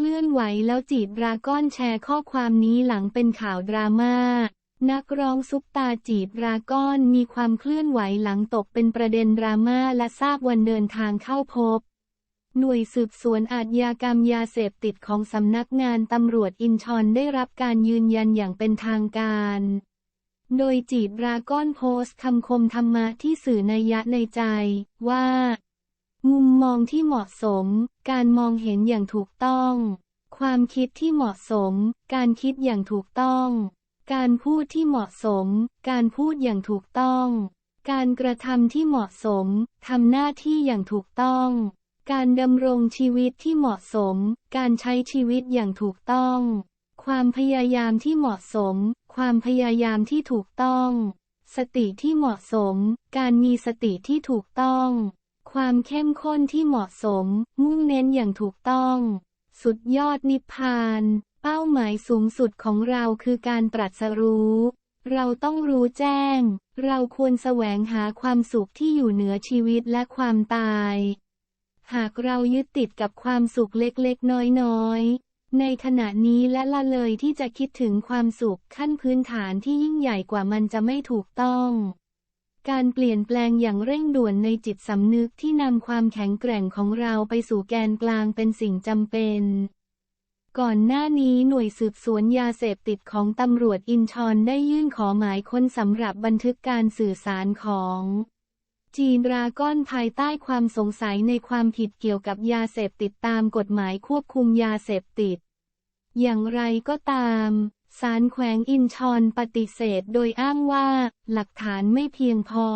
คลื่อนไหวแล้วจีดราก้อนแชร์ข้อความนี้หลังเป็นข่าวดราม่า นักร้องซุปตาจีดราก้อนมีความเคลื่อนไหวหลังตกเป็นประเด็นดราม่าและทราบวันเดินทางเข้าพบ หน่วยสืบสวนอาชญากรรมยาเสพติดของสำนักงานตำรวจอินชอนได้รับการยืนยันอย่างเป็นทางการโดยจีดราก้อนโพสต์คำคมธรรมะที่สื่อนัยยะในใจ ว่า มุมมองที่เหมาะสม การมองเห็นอย่างถูกต้อง ความคิดที่เหมาะสม การคิดอย่างถูกต้อง การพูดที่เหมาะสม การพูดอย่างถูกต้อง การกระทำที่เหมาะสม ทำหน้าที่อย่างถูกต้อง การดำรงชีวิตที่เหมาะสม การใช้ชีวิตอย่างถูกต้อง ความพยายามที่เหมาะสม ความพยายามที่ถูกต้อง สติที่เหมาะสม การมีสติที่ถูกต้อง ความเข้มข้นที่เหมาะสม มุ่งเน้นอย่างถูกต้อง สุดยอดนิพพาน เป้าหมายสูงสุดของเราคือการตรัสรู้ เราต้องรู้แจ้ง เราควรแสวงหาความสุขที่อยู่เหนือชีวิตและความตาย หากเรายึดติดกับความสุขเล็กๆ น้อยๆ ในขณะนี้และละเลยที่จะคิดถึงความสุขขั้นพื้นฐานที่ยิ่งใหญ่กว่ามันจะไม่ถูกต้อง การเปลี่ยนแปลงอย่างเร่งด่วนในจิตสำนึกที่นำความแข็งแกร่งของเราไปสู่แกนกลางเป็นสิ่งจำเป็น ก่อนหน้านี้หน่วยสืบสวนยาเสพติดของตำรวจอินชอนได้ยื่นขอหมายค้นสำหรับบันทึกการสื่อสารของจีนราก้อนภายใต้ความสงสัยในความผิดเกี่ยวกับยาเสพติดตามกฎหมายควบคุมยาเสพติด อย่างไรก็ตาม ศาลแขวงอินชอนปฏิเสธโดยอ้างว่า หลักฐานไม่เพียงพอ